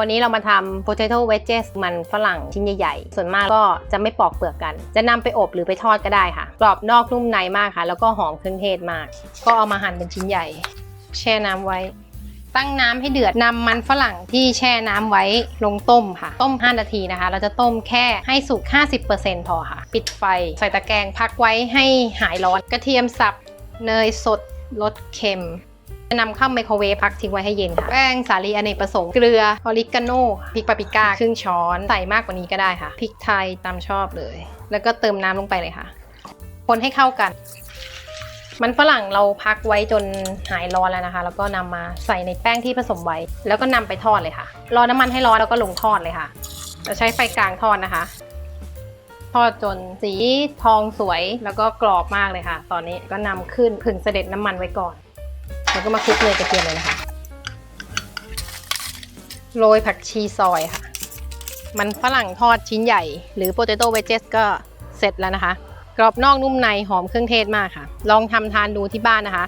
วันนี้เรามาทำ potato wedges มันฝรั่งชิ้นใหญ่ๆ ส่วนมากก็จะไม่ปอกเปลือกกัน จะนำไปอบหรือไปทอดก็ได้ค่ะ กรอบนอกนุ่มในมากค่ะ แล้วก็หอมเครื่องเทศมาก ก็เอามาหั่นเป็นชิ้นใหญ่ แช่น้ำไว้ ตั้งน้ำให้เดือดนำมันฝรั่งที่แช่น้ำไว้ลงต้มค่ะ ต้ม 5 นาทีนะคะ เราจะต้มแค่ให้สุก 50%พอค่ะ ปิดไฟ ใส่ตะแกรงพักไว้ให้หายร้อน กระเทียมสับ เนยสด รสเค็ม นำเข้าไมโครเวฟพักทิ้งไว้ให้เย็นค่ะแป้งสาลีอเนกประสงค์เกลือออริกาโน่พริกปาปริก้าครึ่งช้อนใส่มากกว่านี้ก็ได้ค่ะพริกไทยตามชอบเลย แล้วก็เติมน้ำลงไปเลยค่ะ คนให้เข้ากัน มันฝรั่งเราพักไว้จนหายร้อนแล้วนะคะ แล้วก็นำมาใส่ในแป้งที่ผสมไว้ แล้วก็นำไปทอดเลยค่ะ รอน้ำมันให้ร้อนแล้วก็ลงทอดเลยค่ะจะใช้ไฟกลางทอดนะคะ ทอดจนสีทองสวยแล้วก็กรอบมากเลยค่ะ ตอนนี้ก็นำขึ้นผึ่งเสด็จน้ำมันไว้ก่อน แล้วก็มาคลุกเนยกระเทียมเลยนะคะ โรยผักชีซอยค่ะ มันฝรั่งทอดชิ้นใหญ่ หรือโปเตโต้เวจเจสก็เสร็จแล้วนะคะ กรอบนอกนุ่มในหอมเครื่องเทศมากค่ะ ลองทำทานดูที่บ้านนะคะ